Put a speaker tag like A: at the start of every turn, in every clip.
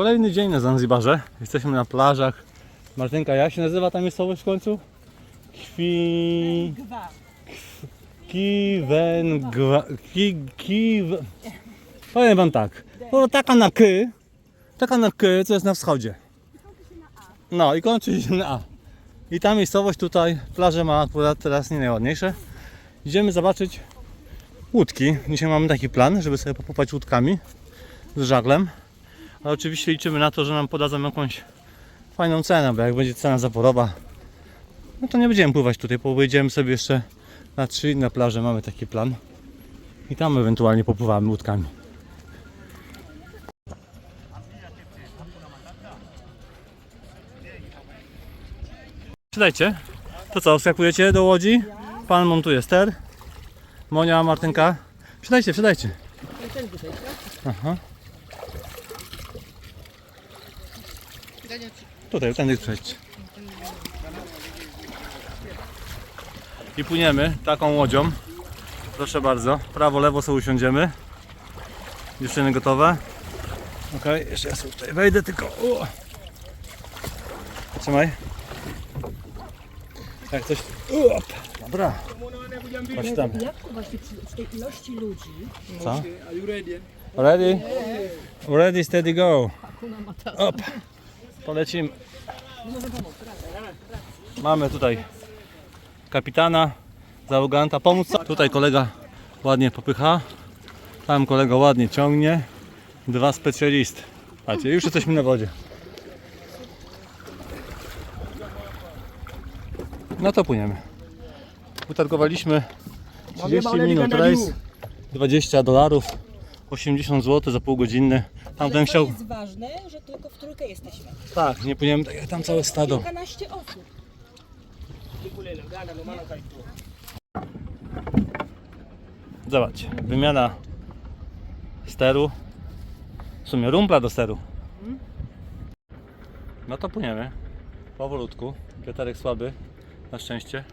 A: Kolejny dzień na Zanzibarze. Jesteśmy na plażach. Martynka, jak się nazywa ta miejscowość w końcu? Kwi... Kiwengwa... Ki... Kiw... Powiem wam tak. Taka na ky. Taka na ky, co jest na wschodzie. No i kończy się na A. I ta miejscowość tutaj, plaże ma akurat teraz nie najładniejsze. Idziemy zobaczyć łódki. Dzisiaj mamy taki plan, żeby sobie popłać łódkami z żaglem. Ale oczywiście liczymy na to, że nam podadzą jakąś fajną cenę, bo jak będzie cena zaporowa, no to nie będziemy pływać tutaj, pojedziemy sobie jeszcze na trzy inne plaże, mamy taki plan. I tam ewentualnie popływamy łódkami. Przydajcie. To co, wskakujecie do łodzi? Pan montuje ster. Monia, Martynka. Przydajcie, przydajcie. Aha. Tutaj, tędy przejdź. I płyniemy taką łodzią. Proszę bardzo. Prawo, lewo sobie usiądziemy. Dziewczyny gotowe? Ok, jeszcze ja sobie tutaj wejdę tylko. O. Trzymaj. Jak coś. Op. Dobra. Chodź tam.
B: Jak to właśnie przy, przy tej ilości ludzi
A: Co?
C: Are you ready?
A: Ready? Ready, steady, go.
B: Hakuna Matata.
A: Op. Polecimy. Mamy tutaj kapitana, załoganta, pomóc. Tutaj kolega ładnie popycha. Tam kolega ładnie ciągnie. Dwa specjalisty. Patrzcie, już jesteśmy na wodzie. No to płyniemy. Utargowaliśmy 30 minut rejs, 20 dolarów, 80 zł za półgodzinny. Tamten
B: to
A: chciał.
B: jest ważne, że tylko w trójkę jesteśmy.
A: Tak, nie płyniemy tak jak tam całe stado.
B: Kilkanaście osób.
A: Zobacz, wymiana steru. W sumie rumpla do steru. No to płyniemy. Powolutku. Piotrek słaby. Na szczęście.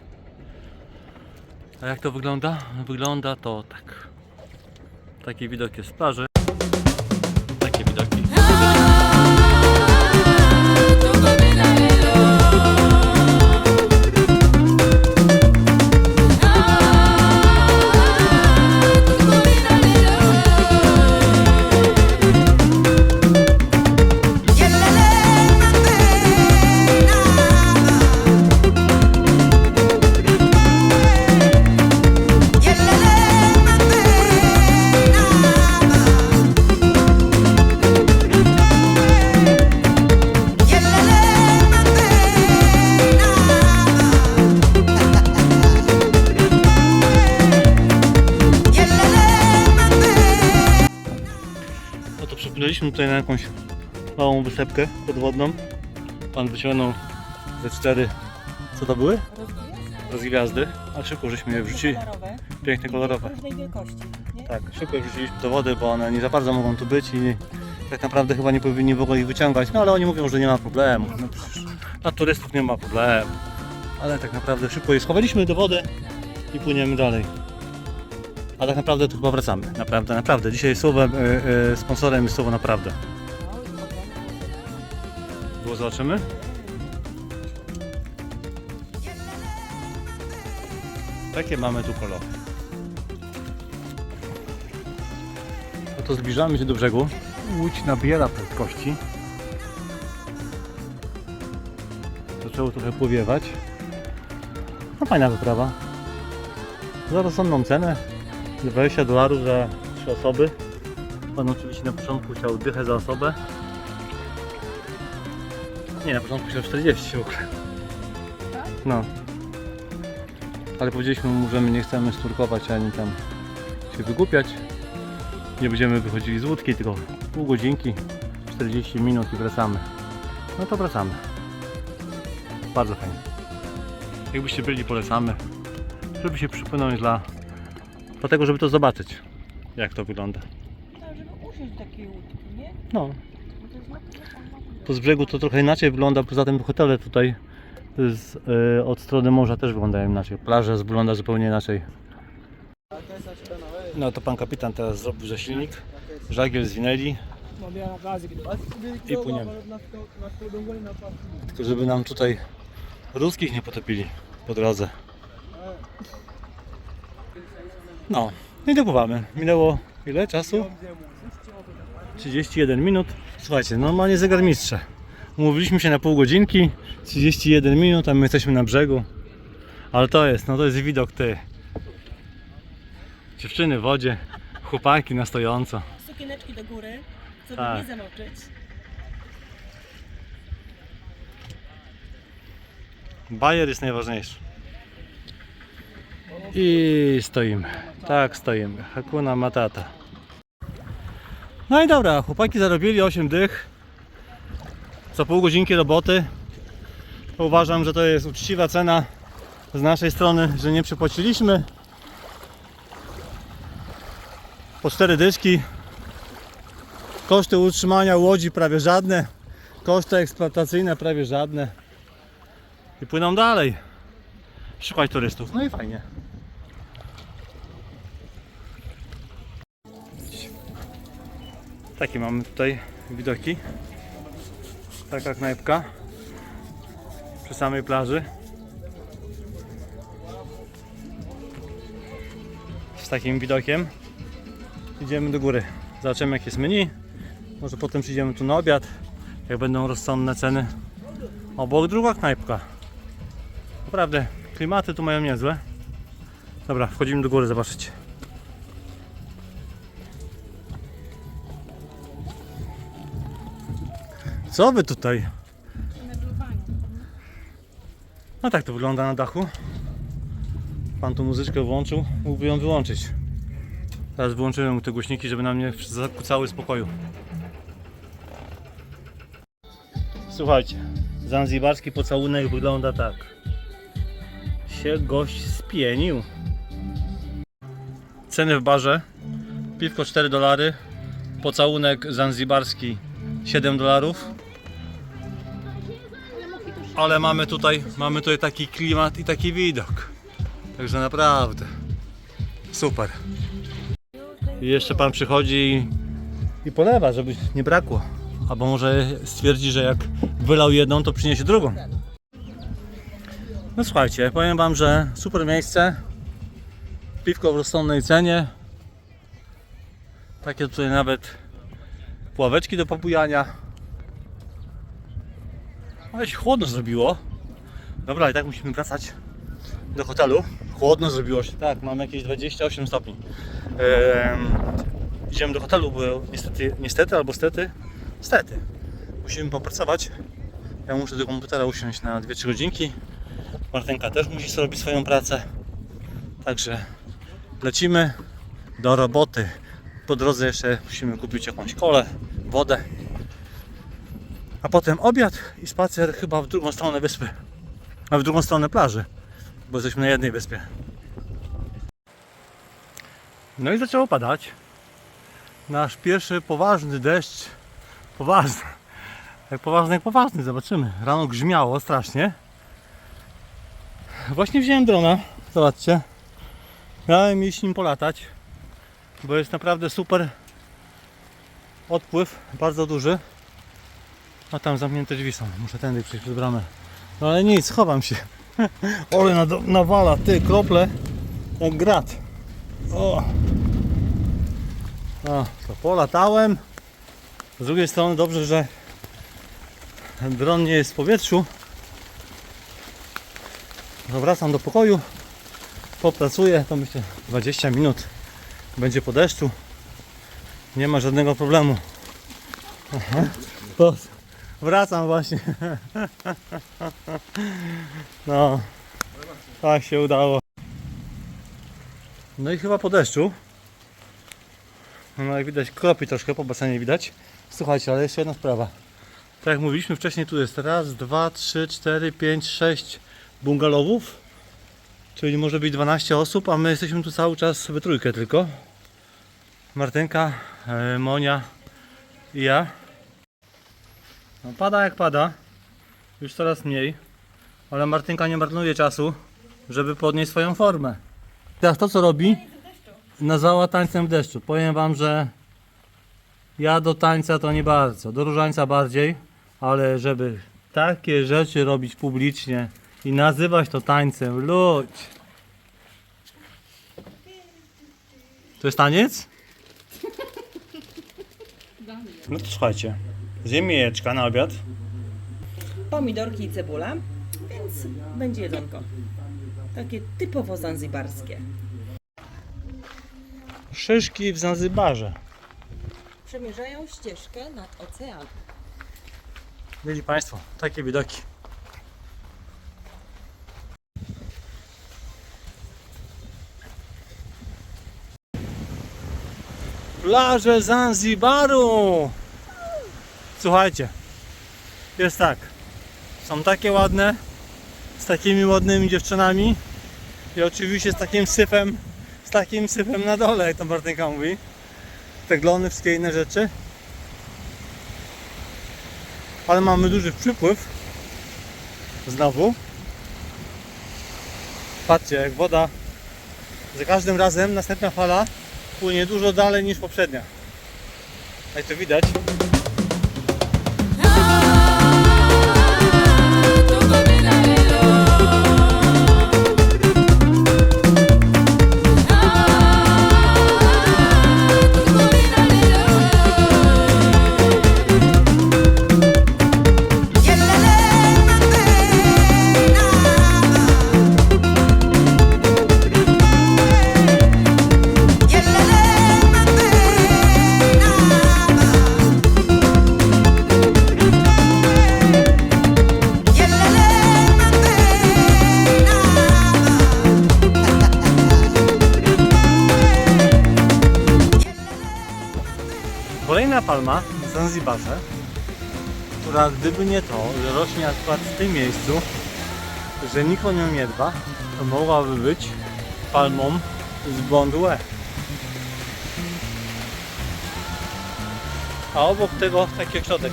A: A jak to wygląda? Wygląda to tak. Taki widok jest z plaży. Przypłynęliśmy tutaj na jakąś małą wysepkę podwodną. Pan wyciągnął ze cztery, co to były? Rozgwiazdy, a szybko żeśmy je wrzucili. Pięknie kolorowe.
B: różnej wielkości.
A: Tak, szybko wrzuciliśmy do wody, bo one nie za bardzo mogą tu być i tak naprawdę chyba nie powinni w ogóle ich wyciągać. No ale oni mówią, że nie ma problemu. No przecież dla turystów nie ma problemu. Ale tak naprawdę szybko je schowaliśmy do wody i płyniemy dalej. A tak naprawdę to chyba wracamy. Naprawdę, naprawdę. Dzisiaj słowem, y, y, sponsorem jest słowo naprawdę. Było zobaczymy. Takie mamy tu kolory. No to zbliżamy się do brzegu. Łódź nabiera prędkości. Zaczęło trochę powiewać. No fajna wyprawa. Za rozsądną cenę. 20 dolarów za 3 osoby. Pan oczywiście na początku chciał dychę za osobę. Nie, na początku chciał 40 w ogóle. No. Ale powiedzieliśmy mu, że my nie chcemy sturkować ani tam się wygłupiać. Nie będziemy wychodzili z łódki, tylko pół godzinki, 40 minut i wracamy. No to wracamy. Bardzo fajnie. Jakbyście byli, polecamy. Żeby się przypłynąć dla... Dlatego, żeby to zobaczyć, jak to wygląda.
B: Tak, żeby usiąść do takiej łódki, nie?
A: No,
B: No no,
A: To z brzegu to trochę inaczej wygląda, poza tym hotele tutaj z, y, od strony morza też wyglądają inaczej. Plaża wygląda zupełnie inaczej. No to pan kapitan teraz zrobił że silnik, żagiel zwinęli, I płyniemy. Tylko żeby nam tutaj ruskich nie potopili po drodze. No, i dopływamy. Minęło ile czasu? 31 minut. Słuchajcie, normalnie zegar mistrza. Umówiliśmy się na pół godzinki, 31 minut, a my jesteśmy na brzegu. Ale to jest, no to jest widok ty. Dziewczyny w wodzie, chłopaki na stojąco.
B: Sukieneczki do góry, żeby
A: Tak.
B: nie zamoczyć.
A: Bajer jest najważniejszy. I stoimy. Tak, stoimy. Hakuna Matata. No i dobra, chłopaki zarobili 8 dych. Co pół godzinki roboty. Uważam, że to jest uczciwa cena z naszej strony, że nie przepłaciliśmy. Po 4 dyszki. Koszty utrzymania łodzi prawie żadne. Koszty eksploatacyjne prawie żadne i płyną dalej. Szukać turystów. No i fajnie. Takie mamy tutaj widoki. Taka knajpka przy samej plaży. Z takim widokiem. Idziemy do góry. Zobaczymy jak jest menu. Może potem przyjdziemy tu na obiad. Jak będą rozsądne ceny. Obok druga knajpka. Naprawdę, klimaty tu mają niezłe. Dobra, wchodzimy do góry zobaczyć. Co wy tutaj? No tak to wygląda na dachu. Pan tu muzyczkę włączył, mógłby ją wyłączyć. Teraz wyłączyłem mu te głośniki, żeby nam nie zakłócały spokoju. Słuchajcie, zanzibarski pocałunek wygląda tak. Się gość spienił. Ceny w barze. Piwko 4 dolary. Pocałunek zanzibarski 7 dolarów. Ale mamy tutaj, mamy tutaj taki klimat i taki widok. Także naprawdę super. I jeszcze pan przychodzi i, polewa, żeby nie brakło. Albo może stwierdzi, że jak wylał jedną, to przyniesie drugą. No słuchajcie, powiem wam, że super miejsce. Piwko w rozsądnej cenie. Takie tutaj nawet pławeczki do pobujania. Ale się chłodno zrobiło. Dobra, i tak musimy wracać do hotelu. Chłodno zrobiło się, tak, mam jakieś 28 stopni. Idziemy do hotelu, bo niestety, niestety albo stety, stety, musimy popracować. Ja muszę do komputera usiąść na 2-3 godzinki. Martynka też musi sobie robić swoją pracę. Także lecimy do roboty. Po drodze jeszcze musimy kupić jakąś kolę, wodę. A potem obiad i spacer chyba w drugą stronę wyspy. A w drugą stronę plaży, bo jesteśmy na jednej wyspie. No i zaczęło padać. Nasz pierwszy poważny deszcz. Poważny. Jak poważny, jak poważny, zobaczymy. Rano grzmiało strasznie. Właśnie wziąłem drona. Zobaczcie. Miałem iść nim polatać, bo jest naprawdę super odpływ, bardzo duży. A tam zamknięte drzwi są. Muszę tędy przejść przez bramę. No ale nic, chowam się. Ole nad- nawala, ty, krople jak grat. O. o, to polatałem. Z drugiej strony dobrze, że dron nie jest w powietrzu. No, wracam do pokoju. Popracuję, to myślę 20 minut będzie po deszczu. Nie ma żadnego problemu. Aha. Wracam właśnie. No, tak się udało. No i chyba po deszczu. No jak widać kropi troszkę po basenie widać. Słuchajcie, ale jeszcze jedna sprawa. Tak jak mówiliśmy wcześniej, tu jest raz, dwa, trzy, cztery, pięć, sześć bungalowów. Czyli może być 12 osób, a my jesteśmy tu cały czas we trójkę tylko. Martynka, e, Monia i ja. No, pada jak pada. Już coraz mniej. Ale Martynka nie marnuje czasu, żeby podnieść swoją formę. Teraz to co robi? Nazwała tańcem w deszczu. Powiem wam, że Ja do tańca to nie bardzo, do różańca bardziej, ale żeby takie rzeczy robić publicznie i nazywać to tańcem, ludź. To jest taniec? No to słuchajcie, zjemy jajeczka na obiad.
B: Pomidorki i cebula, więc będzie jedzonko. Takie typowo zanzibarskie.
A: Szyszki w Zanzybarze.
B: Przemierzają ścieżkę nad ocean.
A: Widzieli Państwo, takie widoki. Plaże Zanzibaru! Słuchajcie, jest tak. Są takie ładne, z takimi ładnymi dziewczynami i oczywiście z takim syfem, z takim syfem na dole, jak to Martynka mówi. Te glony, wszystkie inne rzeczy ale mamy duży przypływ. Znowu. Patrzcie, jak woda za każdym razem następna fala płynie dużo dalej niż poprzednia. Jak to widać. Palma w Zanzibarze, która gdyby nie to, że rośnie akurat w tym miejscu, że nikt o nią nie dba, to mogłaby być palmą z Bondue. A obok tego taki ośrodek.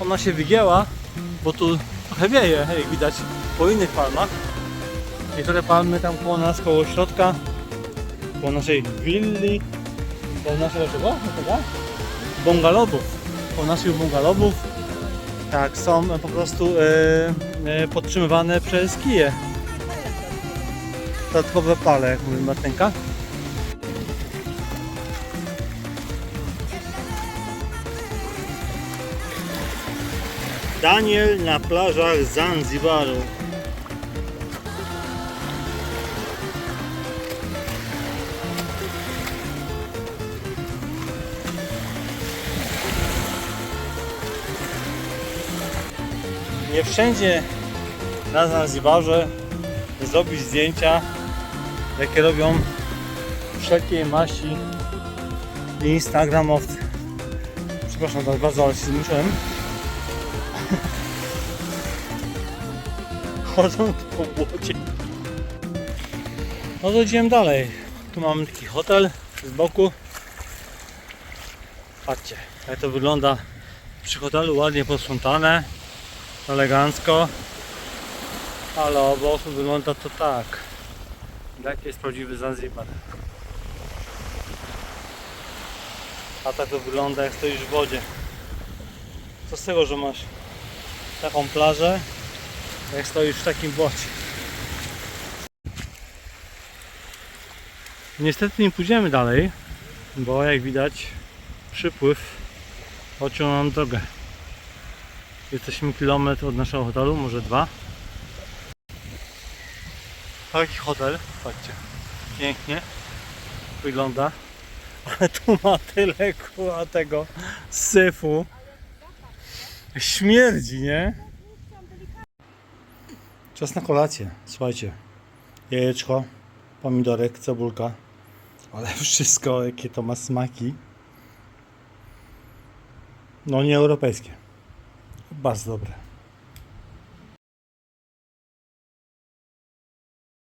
A: Ona się wygięła, bo tu trochę wieje, jak widać po innych palmach. Niektóre palmy tam koło nas, koło środka, koło naszej willi, koło naszego czego? No Chyba? Bungalowów. Koło naszych bungalowów tak, są po prostu e, e, podtrzymywane przez kije. Dodatkowe pale, jak mówi Martynka. Daniel na plażach Zanzibaru. Wszędzie na Zanzibarze zrobić zdjęcia, jakie robią wszelkiej maści instagramowcy. Przepraszam tak bardzo, ale się zmusiłem. Chodzą po błocie. No to idziemy dalej. Tu mamy taki hotel z boku. Patrzcie, jak to wygląda przy hotelu, ładnie posprzątane elegancko, ale obok wygląda to tak. Jak jest prawdziwy Zanzibar. A tak to wygląda jak stoisz w wodzie. Co z tego, że masz taką plażę, jak stoisz w takim bocie. Niestety nie pójdziemy dalej, bo jak widać przypływ odciął nam drogę. Jesteśmy kilometr od naszego hotelu, może dwa. Taki hotel, patrzcie, pięknie wygląda, ale tu ma tyle kuła tego syfu. Śmierdzi, nie? Czas na kolację, słuchajcie. Jajeczko, pomidorek, cebulka, ale wszystko jakie to ma smaki. No nie europejskie. Bardzo dobre.